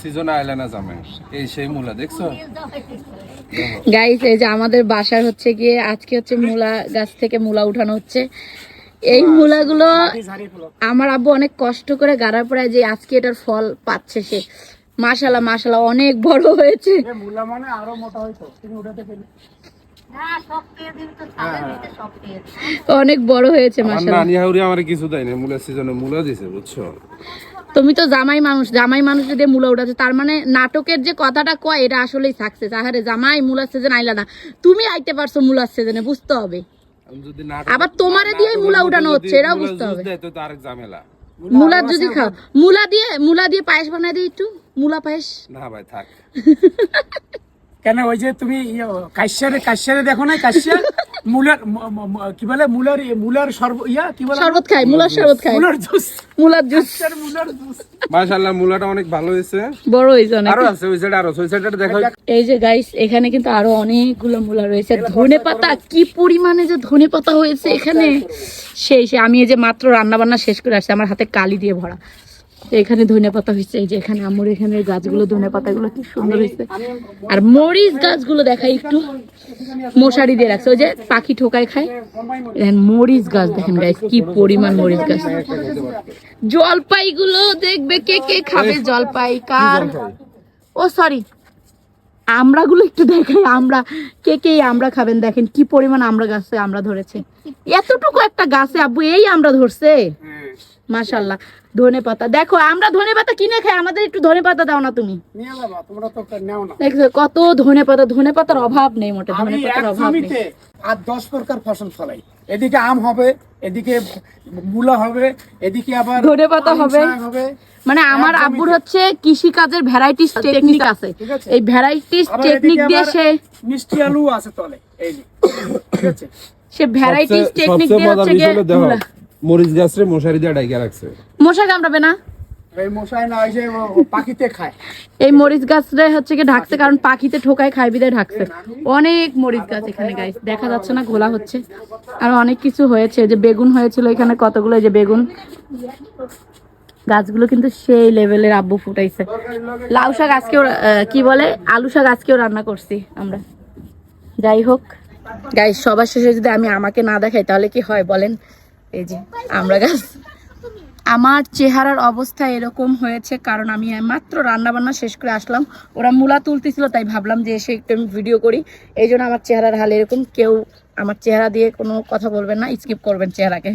Season আইলে এই সেই মূলা দেখছ? গাইস এই যে আমাদের বাসার হচ্ছে গিয়ে আজকে হচ্ছে মূলা গাছ থেকে মূলা উঠানো হচ্ছে। এই মূলাগুলো আমার আব্বু অনেক কষ্ট করে গাড়ার পরে যে আজকে এটার ফল পাচ্ছে সে। মাশাল্লাহ মাশাল্লাহ অনেক বড় হয়েছে। মূলা মানে আরও মোটা হয়তো তুমি উঠাতে অনেক বড় হয়েছে আমার মাশাল্লাহ নানি হাউরি আমার কিছু দেয় না মূলা সিজনে মূলা দিছে বুঝছ? তুমি তো জামাই মানুষ জামাই মানুষ যদি মূলা উঠাচ্ছে। তার মানে নাটকের যে কথাটা কয় এটা আসলেই সাকসেস আহারে জামাই মূলার সিজন আইলা না। তুমি আইতে পারছ মূলার সিজনে বুঝতে হবে। আমি যদি না আবার তোমারে দিয়েই মূলা উঠানো হচ্ছে, এটাও বুঝতে হবে। দেয় মূলার যদি খাও মূলা দিয়ে মূলা দিয়ে পায়েস বানাই দিই একটু। মূলা পায়েস। না ভাই থাক। কেন ওই যে তুমি ইয়ে, কাশ্যারে কাশ্যারে দেখো না কাশ্যা মূলার কি বলে? মূলার মূলার সর্ব ইয়া কি বলে? শরবত খাই মূলার শরবত খাই। মূলার জুস। মূলার জুস। মূলার জুস। মাশাআল্লাহ মূলাটা অনেক ভালো হয়েছে। বড় হয়েছে অনেক। আরও আছে ওই সাইডে আরও ওই সাইডে দেখো। এই যে গাইস এখানে কিন্তু আরও অনেকগুলো মূলা রয়েছে। ধনে পাতা কি পরিমাণে যে ধনে পাতা হয়েছে এখানে? সেই সে আমি এই যে মাত্র রান্না বান্না শেষ করে আসছি আমার হাতে কালি দিয়ে ভরা। এখানে ধনে পাতা হয়েছে এই যে এখানে আমার এখানে গাছগুলো ধনে পাতাগুলো কি সুন্দর হয়েছে। আর মরিচ গাছগুলো দেখাই একটু। মশারি দিয়ে রাখছে ওই যে পাখি ঠোকায় খায়। দেখেন মরিচ গাছ দেখেন গাইস কি পরিমাণ মরিচ গাছ। জলপাইগুলো দেখবে কে কে খাবে জলপাই কার? ও সরি আমড়াগুলো একটু দেখাই আমরা কে কে আমরা খাবেন দেখেন কি পরিমাণ আমরা গাছে আমরা ধরেছে। এতটুকু একটা গাছে আব্বু এই আমরা ধরছে? মাশাল্লাহ ধনে পাতা। দেখো আমরা ধনে পাতা কিনে খাই আমাদের একটু ধনে পাতা দাও না তুমি। নিয়ে বাবা তোমরা তো নাও না। দেখছ কত ধনে পাতা ধনে পাতার অভাব নেই মোটে ধনে পাতার অভাব নেই। আর দশ প্রকার ফসল ফলাই। এদিকে আম হবে এদিকে মূলা হবে এদিকে আবার ধনেপাতা পালং হবে। মানে আমার আব্বুর হচ্ছে কৃষি কাজের ভ্যারাইটিস টেকনিক আছে। এই ভ্যারাইটিস টেকনিক দিয়ে সে মিষ্টি আলু আছে তলে এই যে। ঠিক আছে? সে ভ্যারাইটিস টেকনিক দিয়ে হচ্ছে মরিচ গাছরে মশারি দিয়ে ডাইকা রাখছে। মশা কামড়াবে না? এই মশাই না যে পাখিতে খায়। এই মরিচ গাছটা হচ্ছে কি ঢাকছে কারণ পাখিতে ঠোকায় খাই বিদায় ঢাকছে। অনেক মরিচ গাছ এখানে গাইস দেখা যাচ্ছে না ঘোলা হচ্ছে। আর অনেক কিছু হয়েছে যে বেগুন হয়েছিল এখানে কতগুলো এই যে বেগুন। গাছগুলো কিন্তু সেই লেভেলের আব্বু ফুটাইছে। লাউ শাক আজকেও কি বলে? আলু শাক আজকেও রান্না করছি আমরা। যাই হোক। গাইস সবার শেষে যদি আমি আমাকে না দেখাই তাহলে কি হয় বলেন? এই যে, আমরা গাছ আমার চেহারার অবস্থা এরকম হয়েছে কারণ আমি মাত্র রান্না বান্না শেষ করে আসলাম। ওরা মূলা তুলতেছিল, তাই ভাবলাম যে এসে একটু আমি ভিডিও করি। এই জন্য আমার চেহারার হাল এরকম, কেউ আমার চেহারা দিয়ে কোনো কথা বলবেন না স্কিপ করবেন চেহারাকে।